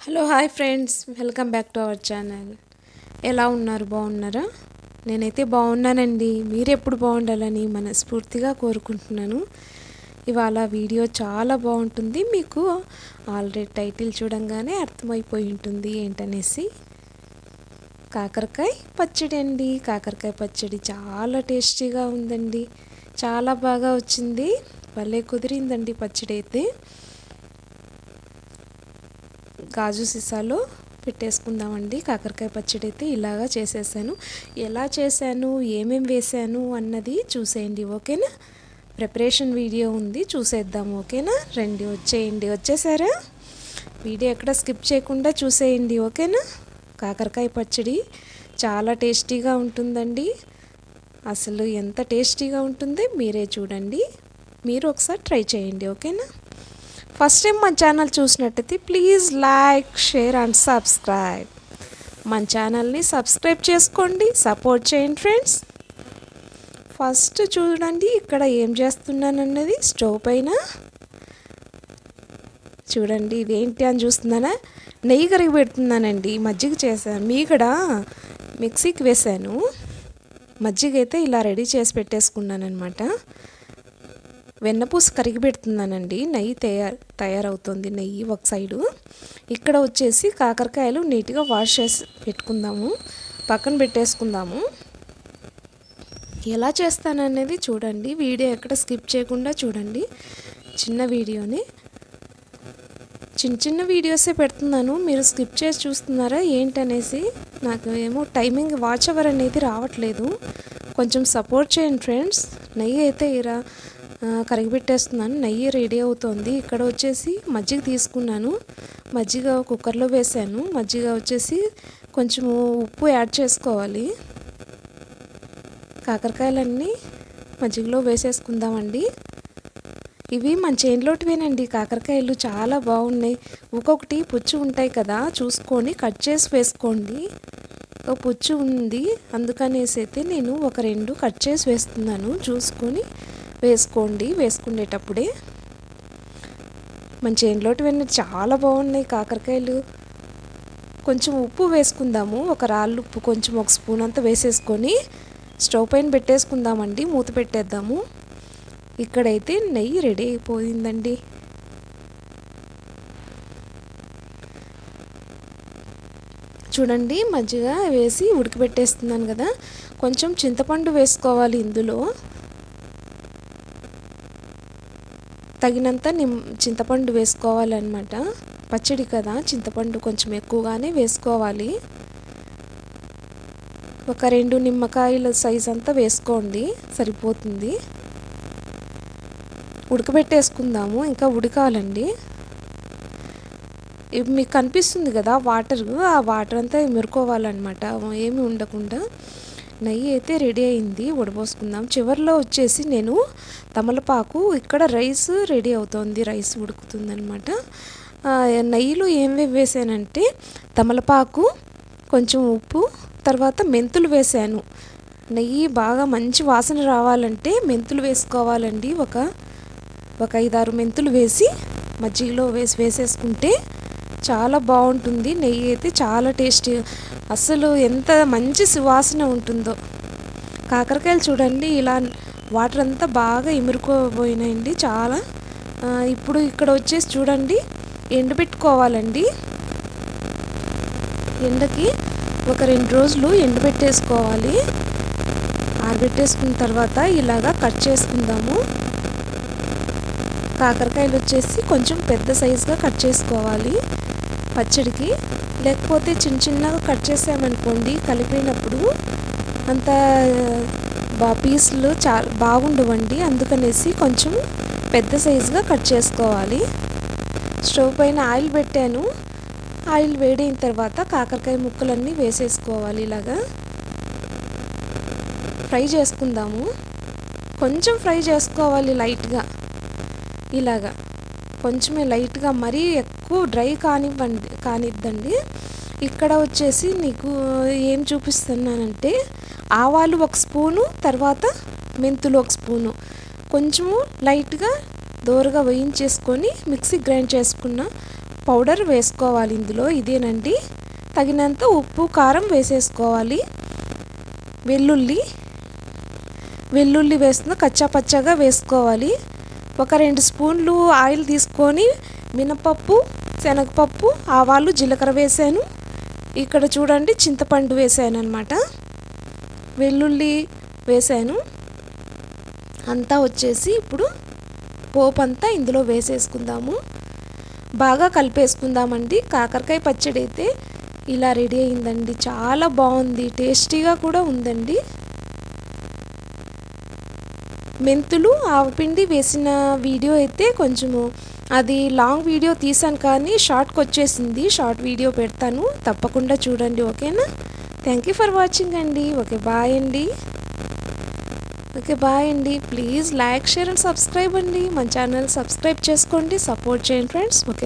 Hello hi friends welcome back to our channel ఎలా ఉన్నారు? బాగున్నారా? నేనైతే బాగున్నానండి. మీరు ఎప్పుడు బాగుండాలని మనస్ఫూర్తిగా కోరుకుంటున్నాను. ఇవాళ వీడియో చాలా బాగుంటుంది. మీకు ఆల్రెడీ టైటిల్ చూడంగానే అర్థమైపోయి ఉంటుంది ఏంటనేసి. కాకరకాయ పచ్చడి అండి. కాకరకాయ పచ్చడి చాలా టేస్టీగా ఉందండి. చాలా బాగా వచ్చింది. భలే కుదిరిందండి పచ్చడి అయితే గాజు సీసాలో పెట్టేసుకుందామండి. కాకరకాయ పచ్చడి అయితే ఇలాగా చేసేసాను. ఎలా చేశాను ఏమేం వేసాను అన్నది చూసేయండి ఓకేనా? ప్రిపరేషన్ వీడియో ఉంది చూసేద్దాం ఓకేనా? రండి వచ్చేయండి. వచ్చేసారా? వీడియో ఎక్కడ స్కిప్ చేయకుండా చూసేయండి ఓకేనా? కాకరకాయ పచ్చడి చాలా టేస్టీగా ఉంటుందండి. అసలు ఎంత టేస్టీగా ఉంటుందో మీరే చూడండి. మీరు ఒకసారి ట్రై చేయండి ఓకేనా? ఫస్ట్ టైం మన ఛానల్ చూసినట్టయితే please like share and subscribe. మన ఛానల్ని సబ్స్క్రైబ్ చేసుకోండి సపోర్ట్ చేయండి ఫ్రెండ్స్. ఫస్ట్ చూడండి ఇక్కడ ఏం చేస్తున్నానన్నది స్టవ్ పైన. చూడండి ఇదేంటి అని చూస్తున్నానా. నెయ్యి కరిగి పెడుతున్నానండి మజ్జిగ చేశాను మీ మీగడ మిక్సీకి వేశాను. మజ్జిగ అయితే ఇలా రెడీ చేసి పెట్టేసుకున్నాను అనమాట వెన్నపూస కరిగి పెడుతున్నానండి నెయ్యి తయారు తయారవుతుంది. నెయ్యి ఒక సైడు. ఇక్కడ వచ్చేసి కాకరకాయలు నీట్గా వాష్ చేసి పెట్టుకుందాము. పక్కన పెట్టేసుకుందాము. ఎలా చేస్తాననేది చూడండి. వీడియో ఎక్కడ స్కిప్ చేయకుండా చూడండి. చిన్న వీడియోని. చిన్న చిన్న వీడియోసే పెడుతున్నాను. మీరు స్కిప్ చేసి చూస్తున్నారా ఏంటనేసి నాకు ఏమో టైమింగ్ వాచ్ అవర్ అనేది రావట్లేదు. కొంచెం సపోర్ట్ చేయండి ఫ్రెండ్స్. నెయ్యి అయితే ఇరా. కరిగిపెట్టేస్తున్నాను. నెయ్యి రెడీ అవుతోంది. ఇక్కడ వచ్చేసి మజ్జిగ తీసుకున్నాను. మజ్జిగ కుక్కర్లో వేసాను. మజ్జిగ వచ్చేసి కొంచెము ఉప్పు యాడ్ చేసుకోవాలి. కాకరకాయలన్నీ మజ్జిగలో వేసేసుకుందామండి. ఇవి మన చేనులోటివేనండి. కాకరకాయలు చాలా బాగున్నాయి. ఒక్కొక్కటి పుచ్చు ఉంటాయి కదా చూసుకొని కట్ చేసి వేసుకోండి. ఒక పుచ్చు ఉంది. అందుకనేసి అయితే నేను ఒక రెండు కట్ చేసి వేస్తున్నాను. చూసుకొని వేసుకోండి. వేసుకునేటప్పుడే మన చేనులోటివన్నీ చాలా బాగున్నాయి కాకరకాయలు. కొంచెం ఉప్పు వేసుకుందాము. ఒక రాళ్ళు ఉప్పు కొంచెం ఒక స్పూన్ అంతా వేసేసుకొని స్టవ్ పైన పెట్టేసుకుందామండి. మూత పెట్టేద్దాము. ఇక్కడైతే నెయ్యి రెడీ అయిపోయిందండి. చూడండి మజ్జిగ వేసి ఉడికిపెట్టేస్తున్నాను కదా. కొంచెం చింతపండు వేసుకోవాలి ఇందులో. తగినంత నిమ్ చింతపండు వేసుకోవాలన్నమాట. పచ్చడి కదా చింతపండు కొంచెం ఎక్కువగానే వేసుకోవాలి. ఒక రెండు నిమ్మకాయల సైజ్ అంతా వేసుకోండి సరిపోతుంది. ఉడకబెట్టేసుకుందాము ఇంకా ఉడకాలండి. మీకు కనిపిస్తుంది కదా వాటర్ ఆ వాటర్ అంతా మెరుకోవాలన్నమాట ఏమి ఉండకుండా. నెయ్యి అయితే రెడీ అయింది ఉడబోసుకుందాం. చివరిలో వచ్చేసి నేను తమలపాకు ఇక్కడ రైస్ రెడీ అవుతోంది రైస్ ఉడుకుతుందనమాట నెయ్యిలో ఏమేమి వేసానంటే తమలపాకు కొంచెం ఉప్పు తర్వాత మెంతులు వేసాను. నెయ్యి బాగా మంచి వాసన రావాలంటే మెంతులు వేసుకోవాలండి. ఒక ఒక ఐదారు మెంతులు వేసి మజ్జిగలో వేసి వేసేసుకుంటే చాలా బాగుంటుంది. నెయ్యి అయితే చాలా టేస్టీ అసలు ఎంత మంచి సువాసన ఉంటుందో. కాకరకాయలు చూడండి ఇలా వాటర్ అంతా బాగా ఇమురుకోపోయినాయండి చాలా. ఇప్పుడు ఇక్కడ వచ్చేసి చూడండి ఎండబెట్టుకోవాలండి ఎండకి ఒక రెండు రోజులు ఎండబెట్టేసుకోవాలి ఆరబెట్టేసుకున్న తర్వాత ఇలాగా కట్ చేసుకుందాము. కాకరకాయలు వచ్చేసి కొంచెం పెద్ద సైజుగా కట్ చేసుకోవాలి పచ్చడికి. లేకపోతే చిన్న చిన్నగా కట్ చేసామనుకోండి కలిపినప్పుడు అంత బా పీసులు చాలా బాగుండవండి. అందుకనేసి కొంచెం పెద్ద సైజుగా కట్ చేసుకోవాలి. స్టవ్ పైన ఆయిల్ పెట్టాను. ఆయిల్ వేడైన తర్వాత కాకరకాయ ముక్కలన్నీ వేసేసుకోవాలి ఇలాగా. ఫ్రై చేసుకుందాము. కొంచెం ఫ్రై చేసుకోవాలి లైట్గా. ఇలాగా. కొంచెమే లైట్గా మరీ ఎక్కువ డ్రై కానివ్వండి కానిద్దండి. ఇక్కడ వచ్చేసి నీకు ఏం చూపిస్తున్నానంటే ఆవాలు ఒక స్పూను తర్వాత మెంతులు ఒక స్పూను. కొంచెము లైట్గా దోరగా వేయించేసుకొని మిక్సీ గ్రైండ్ చేసుకున్న పౌడర్ వేసుకోవాలి ఇందులో ఇదేనండి. తగినంత ఉప్పు కారం వేసేసుకోవాలి. వెల్లుల్లి వెల్లుల్లి వేస్తున్న కచ్చా పచ్చగా వేసుకోవాలి. ఒక రెండు స్పూన్లు ఆయిల్ తీసుకొని మినపప్పు శనగపప్పు ఆవాలు జీలకర్ర వేసాను ఇక్కడ చూడండి చింతపండు వేసాను అనమాట వెల్లుల్లి వేసాను అంతా వచ్చేసి ఇప్పుడు పోపు అంతా ఇందులో వేసేసుకుందాము. బాగా కలిపేసుకుందామండి. కాకరకాయ పచ్చడి అయితే ఇలా రెడీ అయిందండి. చాలా బాగుంది. టేస్టీగా కూడా ఉందండి. మెంతులు ఆవపిండి వేసిన వీడియో అయితే కొంచెము అది లాంగ్ వీడియో తీసాను కానీ షార్ట్కి వచ్చేసింది. షార్ట్ వీడియో పెడతాను. తప్పకుండా చూడండి ఓకేనా? థ్యాంక్ యూ ఫర్ వాచింగ్ అండి. ఓకే బాయ్ అండి. ఓకే బాయ్ అండి. Please like share and subscribe అండి. మన ఛానల్ సబ్స్క్రైబ్ చేసుకోండి సపోర్ట్ చేయండి ఫ్రెండ్స్ ఓకే